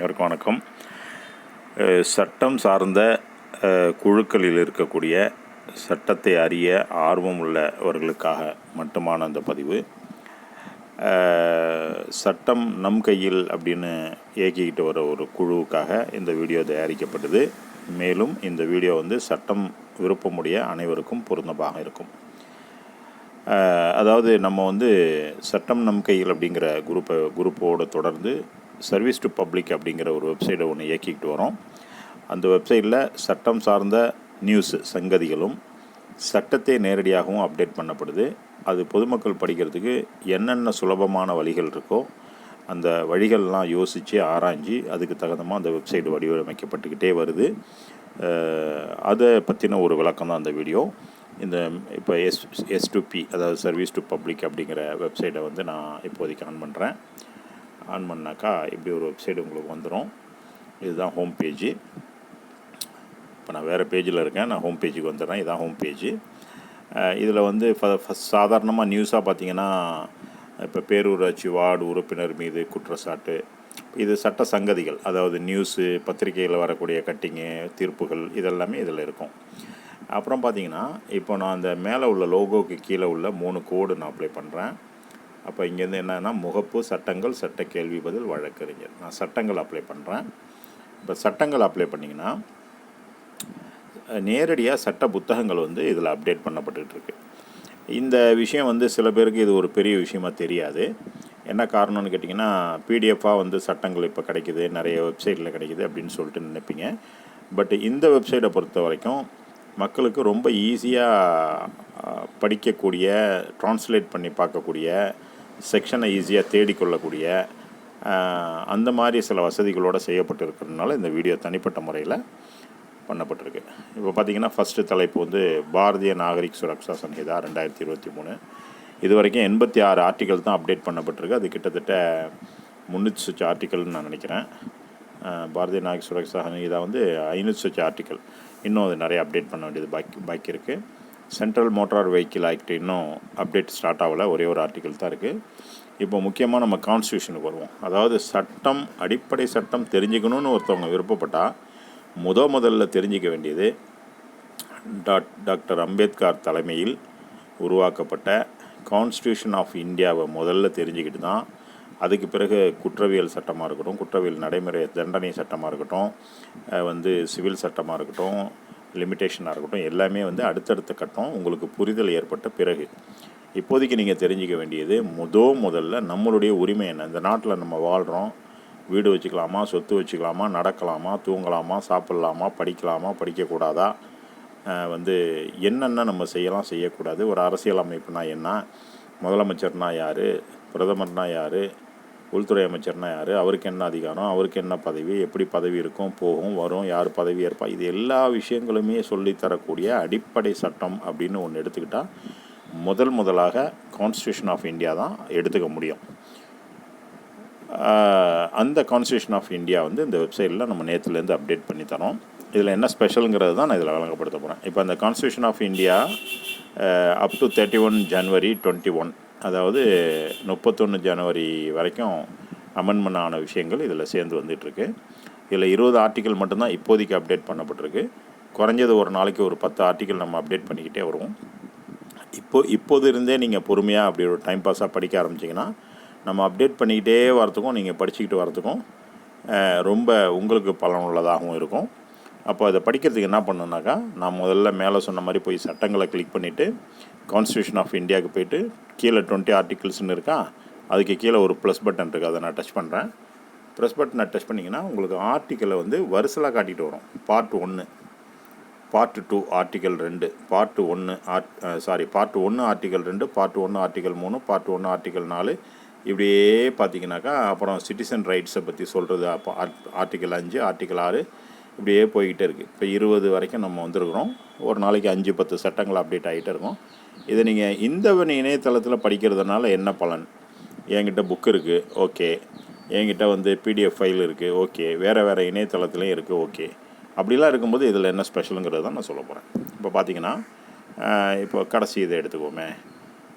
அனைவருக்கும் வணக்கம். சட்டம் சார்ந்த குழுக்களில் இருக்கக்கூடிய சட்டத்தை அறிய ஆர்வம் உள்ளவர்களுக்காக மட்டுமான அந்த பதிவு. சட்டம் நம் கையில் அப்படின்னு இயக்கிக்கிட்டு வர ஒரு குழுவுக்காக இந்த வீடியோ தயாரிக்கப்பட்டது. மேலும் இந்த வீடியோ வந்து சட்டம் விருப்பமுடைய அனைவருக்கும் பொருந்தமாக இருக்கும். அதாவது நம்ம வந்து சட்டம் நம் கையில் அப்படிங்கிற குரூப்பை குரூப்போடு தொடர்ந்து சர்வீஸ் டு பப்ளிக் அப்படிங்கிற ஒரு வெப்சைட்டை ஒன்று இயக்கிக்கிட்டு வரோம். அந்த வெப்சைட்டில் சட்டம் சார்ந்த நியூஸ் சங்கதிகளும் சட்டத்தை நேரடியாகவும் அப்டேட் பண்ணப்படுது. அது பொதுமக்கள் படிக்கிறதுக்கு என்னென்ன சுலபமான வழிகள் இருக்கோ அந்த வழிகள்லாம் யோசித்து ஆராய்ஞ்சு அதுக்கு தகுந்தமாக அந்த வெப்சைட் வடிவமைக்கப்பட்டுக்கிட்டே வருது. அதை பற்றின ஒரு விளக்கம் தான் அந்த வீடியோ இந்த இப்போ எஸ் எஸ் டு பி அதாவது சர்வீஸ் டு பப்ளிக் அப்படிங்கிற வெப்சைட்டை வந்து நான் இப்போதைக்கு ஆன் பண்ணுறேன் ஆன் பண்ணாக்கா இப்படி ஒரு வெப்சைட் உங்களுக்கு வந்துடும் இதுதான் ஹோம் பேஜு இப்போ நான் வேறு பேஜில் இருக்கேன். நான் ஹோம் பேஜுக்கு வந்துடுறேன். இதுதான் ஹோம் பேஜு இதில் வந்து ஃபஸ்ட் சாதாரணமாக நியூஸாக பார்த்தீங்கன்னா இப்போ பேரூராட்சி வார்டு உறுப்பினர் மீது குற்றச்சாட்டு. இது சட்ட சங்கதிகள் அதாவது நியூஸு பத்திரிகையில் வரக்கூடிய கட்டிங்கு தீர்ப்புகள் இதெல்லாமே இதில் இருக்கும். அப்புறம் பார்த்தீங்கன்னா இப்போ நான் அந்த மேலே உள்ள லோகோவுக்கு கீழே உள்ள மூணு கோடு நான் அப்ளை பண்ணுறேன் அப்போ இங்கேருந்து என்னென்னா முகப்பு சட்டங்கள் சட்ட கேள்வி பதில் வழக்கறிஞர். நான் சட்டங்கள் அப்ளை பண்ணுறேன் இப்போ சட்டங்கள் அப்ளை பண்ணிங்கன்னா நேரடியாக சட்ட புத்தகங்கள் வந்து இதில் அப்டேட் பண்ணப்பட்டுட்டு இருக்குது இந்த விஷயம் வந்து சில பேருக்கு இது ஒரு பெரிய விஷயமா தெரியாது. என்ன காரணம்னு கேட்டிங்கன்னா பிடிஎஃபாக வந்து சட்டங்கள் இப்போ கிடைக்குது நிறைய வெப்சைட்டில் கிடைக்குது அப்படின்னு சொல்லிட்டு நினைப்பீங்க. பட் இந்த வெப்சைட்டை பொறுத்த வரைக்கும் மக்களுக்கு ரொம்ப ஈஸியாக படிக்கக்கூடிய ட்ரான்ஸ்லேட் பண்ணி பார்க்கக்கூடிய செக்ஷனை ஈஸியாக தேடிக்கொள்ளக்கூடிய அந்த மாதிரி சில வசதிகளோடு செய்யப்பட்டிருக்கிறதுனால இந்த வீடியோ தனிப்பட்ட முறையில் பண்ணப்பட்டிருக்கு. இப்போ பார்த்தீங்கன்னா ஃபஸ்ட்டு தலைப்பு வந்து பாரதிய நாகரிக் சுரக்ஷா சங்கீதா ரெண்டாயிரத்தி இருபத்தி மூணு. இது வரைக்கும் எண்பத்தி ஆறு ஆர்டிக்கல் தான் அப்டேட் பண்ணப்பட்டிருக்கு. அது கிட்டத்தட்ட முந்நூற்றி சுச்சு ஆர்டிக்கல்னு நான் நினைக்கிறேன். பாரதிய நாகரிக் சுரக்ஷா சங்கீதா வந்து ஐநூற்றி சுச்சு ஆர்டிக்கல் இன்னும் அது நிறைய அப்டேட் பண்ண வேண்டியது பாக்கி பாக்கி இருக்குது சென்ட்ரல் மோட்டார் வெஹிக்கிள் ஆக்ட் இன்னும் அப்டேட் ஸ்டார்ட் ஆகலை. ஒரே ஒரு ஆர்டிக்கல் தான் இருக்குது இப்போ முக்கியமாக நம்ம கான்ஸ்டியூஷனுக்கு வருவோம். அதாவது சட்டம் அடிப்படை சட்டம் தெரிஞ்சுக்கணும்னு ஒருத்தவங்க விருப்பப்பட்டால் முத முதல்ல தெரிஞ்சிக்க வேண்டியது டாக் டாக்டர் அம்பேத்கர் தலைமையில் உருவாக்கப்பட்ட கான்ஸ்டியூஷன் ஆஃப் இந்தியாவை முதல்ல தெரிஞ்சுக்கிட்டு தான் அதுக்கு பிறகு குற்றவியல் சட்டமாக இருக்கட்டும் குற்றவியல் நடைமுறை தண்டனை சட்டமாக இருக்கட்டும் வந்து சிவில் சட்டமாக இருக்கட்டும் லிமிட்டேஷனாக இருக்கட்டும் எல்லாமே வந்து அடுத்தடுத்த கட்டம் உங்களுக்கு புரிதல் ஏற்பட்ட பிறகு. இப்போதைக்கு நீங்கள் தெரிஞ்சிக்க வேண்டியது முதோ முதல்ல நம்மளுடைய உரிமை என்ன? இந்த நாட்டில் நம்ம வாழ்கிறோம் வீடு வச்சுக்கலாமா? சொத்து வச்சுக்கலாமா? நடக்கலாமா? தூங்கலாமா? சாப்பிட்லாமா? படிக்கலாமா? படிக்கக்கூடாதா? வந்து என்னென்ன நம்ம செய்யலாம் செய்யக்கூடாது. ஒரு அரசியல் அமைப்புனா என்ன? முதலமைச்சர்னா யார்? பிரதமர்னா யார்? உள்துறை அமைச்சர்னா யார்? அவருக்கு என்ன அதிகாரம்? அவருக்கு என்ன பதவி? எப்படி பதவி இருக்கும்? போகும் வரும் யார் பதவி ஏற்பா? இது எல்லா விஷயங்களுமே சொல்லித்தரக்கூடிய அடிப்படை சட்டம் அப்படின்னு ஒன்று எடுத்துக்கிட்டால் முதல் முதலாக கான்ஸ்டியூஷன் ஆஃப் இந்தியா தான் எடுத்துக்க முடியும். அந்த கான்ஸ்டியூஷன் ஆஃப் இந்தியா வந்து இந்த வெப்சைட்டில் நம்ம நேற்றுலேருந்து அப்டேட் பண்ணி தரோம். இதில் என்ன ஸ்பெஷலுங்கிறது தான் நான் இதில் வழங்கப்படுத்த போகிறேன் இப்போ அந்த constitution of India up to thirty one January twenty one அதாவது முப்பத்தொன்று ஜனவரி வரைக்கும் அமெண்ட்மெண்ட் ஆன விஷயங்கள் இதில் சேர்ந்து வந்துட்டுருக்கு. இதில் இருபது ஆர்டிக்கல் மட்டும்தான் இப்போதைக்கு அப்டேட் பண்ணப்பட்டிருக்கு. குறைஞ்சது ஒரு நாளைக்கு ஒரு பத்து ஆர்டிக்கல் நம்ம அப்டேட் பண்ணிக்கிட்டே வருவோம். இப்போ இப்போது இருந்தே நீங்கள் பொறுமையாக அப்படி ஒரு டைம் பாஸாக படிக்க ஆரம்பிச்சிங்கன்னா நம்ம அப்டேட் பண்ணிக்கிட்டே வரதுக்கும் நீங்கள் படிச்சுக்கிட்டு வரத்துக்கும் ரொம்ப உங்களுக்கு பலனுள்ளதாகவும் இருக்கும். அப்போ அதை படிக்கிறதுக்கு என்ன பண்ணணுன்னாக்கா நான் முதல்ல மேலே சொன்ன மாதிரி போய் சட்டங்களை கிளிக் பண்ணிவிட்டு கான்ஸ்டியூஷன் ஆஃப் இந்தியாவுக்கு போயிட்டு கீழே டுவெண்ட்டி ஆர்டிகிள்ஸ்னு இருக்கா? அதுக்கு கீழே ஒரு ப்ளஸ் பட்டன் இருக்குது அதை நான் டச் பண்ணுறேன் ப்ரெஸ் பட்டனை டச் பண்ணிங்கன்னா உங்களுக்கு ஆர்டிக்கலை வந்து வரிசலாக காட்டிகிட்டு வரும். பார்ட் ஒன்று பார்ட் டூ ஆர்டிக்கல் ரெண்டு. பார்ட் ஒன்று ஆர்ட் சாரி பார்ட் ஒன்று ஆர்டிக்கல் ரெண்டு. பார்ட் ஒன்று ஆர்டிக்கல் மூணு. பார்ட் ஒன்று ஆர்டிகல் நாலு. இப்படியே பார்த்தீங்கன்னாக்கா அப்புறம் சிட்டிசன் ரைட்ஸை பற்றி சொல்கிறது அப்போ ஆர்டிக்கல் அஞ்சு ஆர்டிக்கல் ஆறு இப்படியே போய்கிட்டே இருக்குது இப்போ இருபது வரைக்கும் நம்ம வந்திருக்கிறோம். ஒரு நாளைக்கு அஞ்சு பத்து சட்டங்கள் அப்டேட் ஆகிட்டே இருக்கும். இதை நீங்கள் இந்த இணையதளத்தில் படிக்கிறதுனால என்ன பலன்? என்கிட்ட புக் இருக்குது ஓகே என்கிட்ட வந்து பிடிஎஃப் ஃபைல் இருக்குது ஓகே வேறு வேறு இணையதளத்துலேயும் இருக்குது ஓகே அப்படிலாம் இருக்கும்போது இதில் என்ன ஸ்பெஷலுங்கிறது தான் நான் சொல்ல போகிறேன் இப்போ பார்த்தீங்கன்னா இப்போ கடைசி இதை எடுத்துக்கோமே.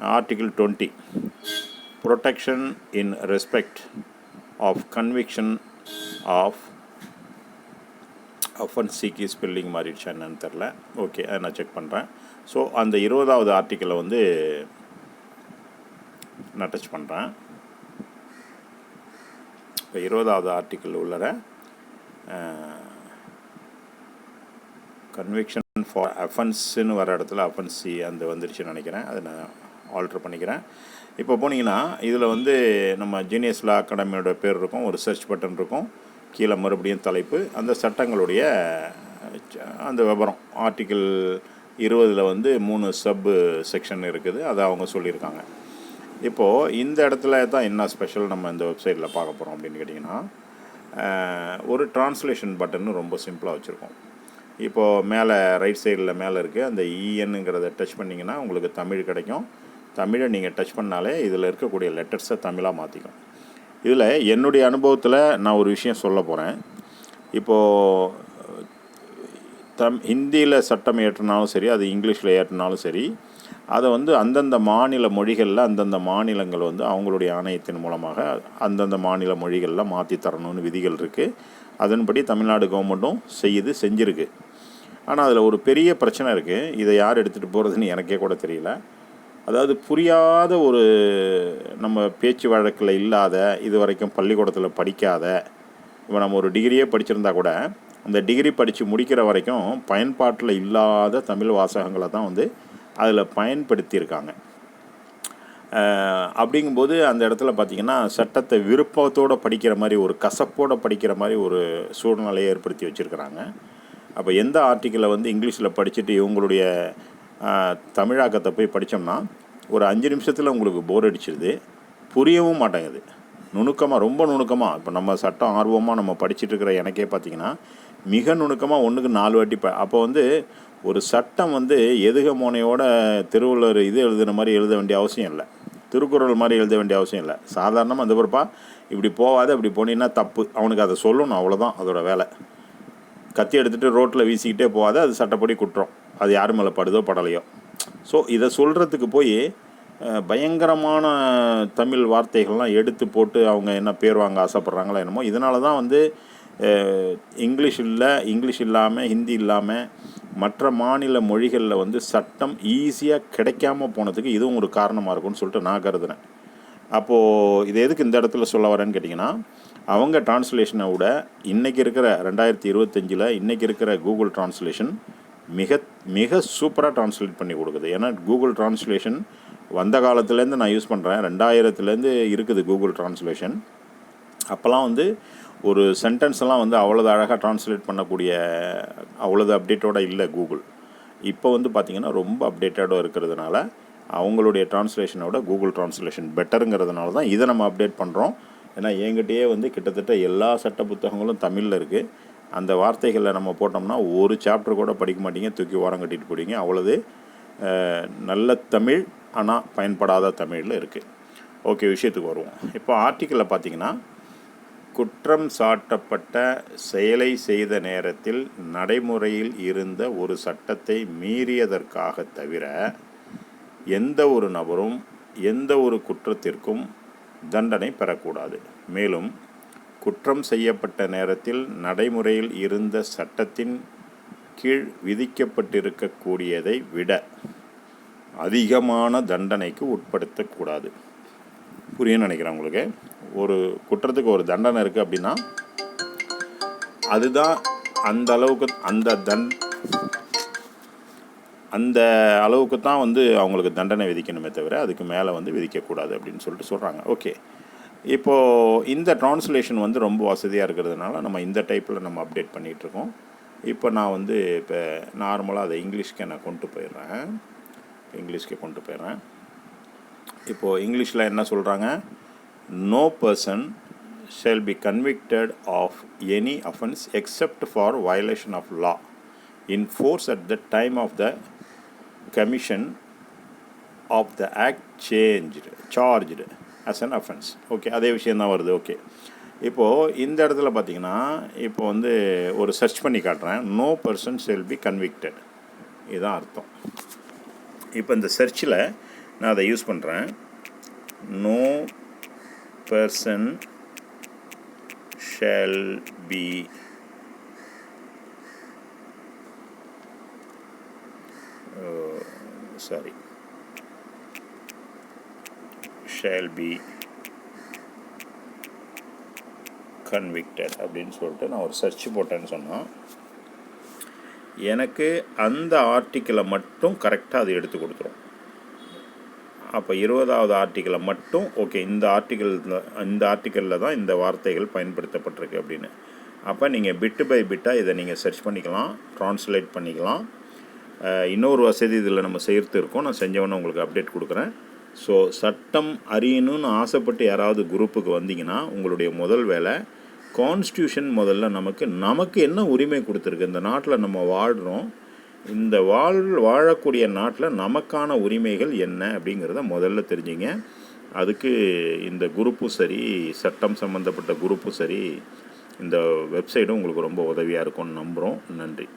Article twenty protection in respect of conviction of offence சிக்கி ஸ்பெல்லிங் மாறிடுச்சா என்னன்னு தெரில ஓகே அதை நான் செக் பண்ணுறேன் ஸோ அந்த இருபதாவது ஆர்டிக்கலை வந்து நான் டச் பண்ணுறேன் இப்போ இருபதாவது ஆர்டிக்கிள் உள்ளர கன்விக்ஷன் ஃபார் அஃபென்ஸுன்னு வர இடத்துல அஃபன்சி அந்த வந்துருச்சுன்னு நினைக்கிறேன். அதை நான் ஆல்ட்ரு பண்ணிக்கிறேன். இப்போ போனீங்கன்னா இதில் வந்து நம்ம ஜீனியஸ் லா அகாடமியோட பேர் இருக்கும் ஒரு சர்ச் பட்டன் இருக்கும். கீழே மறுபடியும் தலைப்பு. அந்த சட்டங்களுடைய அந்த விவரம் ஆர்டிக்கிள் இருபதில் வந்து மூணு சப்பு செக்ஷன் இருக்குது. அதை அவங்க சொல்லியிருக்காங்க. இப்போது இந்த இடத்துல தான் என்ன ஸ்பெஷல் நம்ம இந்த வெப்சைட்டில் பார்க்க போகிறோம் அப்படின்னு கேட்டிங்கன்னா ஒரு டிரான்ஸ்லேஷன் பட்டன் ரொம்ப சிம்பிளாக வச்சுருக்கோம். இப்போது மேலே ரைட் சைடில் மேலே இருக்குது அந்த e இஎன்னுங்கிறத டச் பண்ணிங்கன்னா உங்களுக்கு தமிழ் கிடைக்கும். தமிழை நீங்கள் டச் பண்ணாலே இதில் இருக்கக்கூடிய லெட்டர்ஸை தமிழாக மாற்றிக்கும் இதில் என்னுடைய அனுபவத்தில் நான் ஒரு விஷயம் சொல்ல போகிறேன் இப்போது தம் ஹிந்தியில் சட்டம் ஏற்றினாலும் சரி அது இங்கிலீஷில் ஏற்றினாலும் சரி அதை வந்து அந்தந்த மாநில மொழிகளில் அந்தந்த மாநிலங்கள் வந்து அவங்களுடைய ஆணையத்தின் மூலமாக அந்தந்த மாநில மொழிகளில் மாற்றி தரணும்னு விதிகள் இருக்குது அதன்படி தமிழ்நாடு கவர்மெண்ட்டும் செய்யுது செஞ்சுருக்கு. ஆனால் அதில் ஒரு பெரிய பிரச்சனை இருக்குது இதை யார் எடுத்துகிட்டு போகிறதுன்னு எனக்கே கூட தெரியல. அதாவது புரியாத ஒரு நம்ம பேச்சு வழக்கில் இல்லாத இது வரைக்கும் பள்ளிக்கூடத்தில் படிக்காத இப்போ நம்ம ஒரு டிகிரியே படிச்சிருந்தா கூட அந்த டிகிரி படித்து முடிக்கிற வரைக்கும் பயன்பாட்டில் இல்லாத தமிழ் வாசகங்களை தான் வந்து அதில் பயன்படுத்தியிருக்காங்க. அப்படிங்கும்போது அந்த இடத்துல பார்த்திங்கன்னா சட்டத்தை விருப்பத்தோடு படிக்கிற மாதிரி ஒரு கசப்போடு படிக்கிற மாதிரி ஒரு சூழ்நிலையை ஏற்படுத்தி வச்சுருக்கிறாங்க. அப்போ எந்த ஆர்டிக்கிளை வந்து இங்கிலீஷில் படிச்சுட்டு இவங்களுடைய தமிழாக்கத்தை போய் படித்தோம்னா ஒரு அஞ்சு நிமிஷத்தில் உங்களுக்கு போர் அடிச்சிருது புரியவும் மாட்டேங்குது. நுணுக்கமாக ரொம்ப நுணுக்கமாக இப்போ நம்ம சட்டம் ஆர்வமாக நம்ம படிச்சுட்டு இருக்கிற எனக்கே பார்த்தீங்கன்னா மிக நுணுக்கமாக ஒன்றுக்கு நாலு வாட்டி ப அப்போ வந்து ஒரு சட்டம் வந்து எதுக மோனையோட திருவள்ளுவர் இது எழுதுன மாதிரி எழுத வேண்டிய அவசியம் இல்லை. திருக்குறள் மாதிரி எழுத வேண்டிய அவசியம் இல்லை. சாதாரணமாக அந்த பிறப்பா இப்படி போகாத இப்படி போனீங்கன்னா தப்பு. அவனுக்கு அதை சொல்லணும் அவ்வளோதான் அதோட வேலை. கத்தி எடுத்துகிட்டு ரோட்டில் வீசிக்கிட்டே போகாத அது சட்டப்படி குற்றம். அது யார் மேலே படுதோ படலையோ. ஸோ இதை சொல்கிறதுக்கு போய் பயங்கரமான தமிழ் வார்த்தைகள்லாம் எடுத்து போட்டு அவங்க என்ன பேர் வாங்க ஆசைப்பட்றாங்களோ என்னமோ. இதனால தான் வந்து இங்கிலீஷ் இல்லை இங்கிலீஷ் இல்லாமல் ஹிந்தி இல்லாமல் மற்ற மாநில மொழிகளில் வந்து சட்டம் ஈஸியாக கிடைக்காம போனதுக்கு இதுவும் ஒரு காரணமாக இருக்கும்னு சொல்லிட்டு நான் கருதுனேன் அப்போது இது எதுக்கு இந்த இடத்துல சொல்ல வரேன்னு கேட்டிங்கன்னா அவங்க டிரான்ஸ்லேஷனை விட இன்றைக்கி இருக்கிற ரெண்டாயிரத்தி இருபத்தஞ்சில் இன்றைக்கி இருக்கிற கூகுள் டிரான்ஸ்லேஷன் மிக மிக சூப்பராக டிரான்ஸ்லேட் பண்ணி கொடுக்குது. ஏன்னா கூகுள் டிரான்ஸ்லேஷன் வந்த காலத்துலேருந்து நான் யூஸ் பண்ணுறேன். ரெண்டாயிரத்துலேருந்து இருக்குது கூகுள் டிரான்ஸ்லேஷன் அப்போல்லாம் வந்து ஒரு சென்டென்ஸ்லாம் வந்து அவ்வளோது அழகாக டிரான்ஸ்லேட் பண்ணக்கூடிய அவ்வளோது அப்டேட்டோட இல்லை கூகுள் இப்போ வந்து பார்த்திங்கன்னா ரொம்ப அப்டேட்டடாக இருக்கிறதுனால அவங்களுடைய டிரான்ஸ்லேஷனோட கூகுள் டிரான்ஸ்லேஷன் பெட்டருங்கிறதுனால தான் இதை நம்ம அப்டேட் பண்ணுறோம் ஏன்னா என்கிட்டயே வந்து கிட்டத்தட்ட எல்லா சட்ட புத்தகங்களும் தமிழில் இருக்குது அந்த வார்த்தைகளை நம்ம போட்டோம்னா ஒரு சாப்டர் கூட படிக்க மாட்டீங்க. தூக்கி ஓரம் கட்டிட்டு போடுவீங்க அவ்வளோது நல்ல தமிழ் ஆனால் பயன்படாத தமிழில் இருக்குது ஓகே விஷயத்துக்கு வருவோம். இப்போ ஆர்டிக்கலில் பார்த்தீங்கன்னா குற்றம் சாட்டப்பட்ட செயலை செய்த நேரத்தில் நடைமுறையில் இருந்த ஒரு சட்டத்தை மீறியதற்காக தவிர எந்த ஒரு நபரும் எந்த ஒரு குற்றத்திற்கும் தண்டனை பெறக்கூடாது. மேலும் குற்றம் செய்யப்பட்ட நேரத்தில் நடைமுறையில் இருந்த சட்டத்தின் கீழ் விதிக்கப்பட்டிருக்கக்கூடியதை விட அதிகமான தண்டனைக்கு உட்படுத்தக்கூடாது. புரியும்னு நினைக்கிறேன் உங்களுக்கு. ஒரு குற்றத்துக்கு ஒரு தண்டனை இருக்குது அப்படின்னா அதுதான் அந்த அளவுக்கு அந்த தன் அந்த அளவுக்கு தான் வந்து அவங்களுக்கு தண்டனை விதிக்கணுமே தவிர அதுக்கு மேலே வந்து விதிக்கக்கூடாது அப்படின்னு சொல்லிட்டு சொல்கிறாங்க ஓகே. இப்போது இந்த ட்ரான்ஸ்லேஷன் வந்து ரொம்ப வசதியாக இருக்கிறதுனால நம்ம இந்த டைப்பில் நம்ம அப்டேட் பண்ணிகிட்ருக்கோம் இப்போ நான் வந்து இப்போ நார்மலாக அதை இங்கிலீஷ்க்கு நான் கொண்டு போயிடுறேன். இங்கிலீஷ்க்கு கொண்டு போயிடுறேன். இப்போது இங்கிலீஷில் என்ன சொல்கிறாங்க no person shall be convicted of any offence except for violation of law in force at the time of the commission of the act changed charged as an offence okay அதே விஷயந்தான் வருது. ஓகே இப்போது இந்த இடத்துல பார்த்தீங்கன்னா இப்போ வந்து ஒரு சர்ச் பண்ணி காட்டுறேன். No person shall be convicted இதுதான் அர்த்தம். இப்போ இந்த சர்ச்சில் நான் அதை யூஸ் பண்ணுறேன் no person shall be sorry shall be convicted அப்படின்னு சொல்லிட்டு நான் ஒரு சர்ச் போட்டேன்னு சொன்னால் எனக்கு அந்த ஆர்டிக்கிளை மட்டும் கரெக்டாக அது எடுத்து கொடுத்துரும். அப்போ இருபதாவது ஆர்டிக்கிளை மட்டும் ஓகே இந்த ஆர்டிக்கிள் இந்த ஆர்டிக்கிளில் தான் இந்த வார்த்தைகள் பயன்படுத்தப்பட்டிருக்கு அப்படின்னு. அப்போ நீங்கள் பிட்டு பை பிட்டாக இதை நீங்கள் சர்ச் பண்ணிக்கலாம் ட்ரான்ஸ்லேட் பண்ணிக்கலாம். இன்னொரு வசதி இதில் நம்ம சேர்த்து இருக்கோம். நான் செஞ்சவொன்னே உங்களுக்கு அப்டேட் கொடுக்குறேன். ஸோ சட்டம் அறியணும்னு ஆசைப்பட்டு யாராவது குரூப்புக்கு வந்தீங்கன்னா உங்களுடைய முதல் வேலை கான்ஸ்டியூஷன் முதல்ல நமக்கு நமக்கு என்ன உரிமை கொடுத்துருக்கு? இந்த நாட்டில் நம்ம வாழ்கிறோம் இந்த வாழ் வாழக்கூடிய நாட்டில் நமக்கான உரிமைகள் என்ன? அப்படிங்கிறத முதல்ல தெரிஞ்சுங்க. அதுக்கு இந்த குரூப்பும் சரி சட்டம் சம்மந்தப்பட்ட குரூப்பும் சரி இந்த வெப்சைட்டும் உங்களுக்கு ரொம்ப உதவியாக இருக்கும்னு நம்புகிறோம் நன்றி.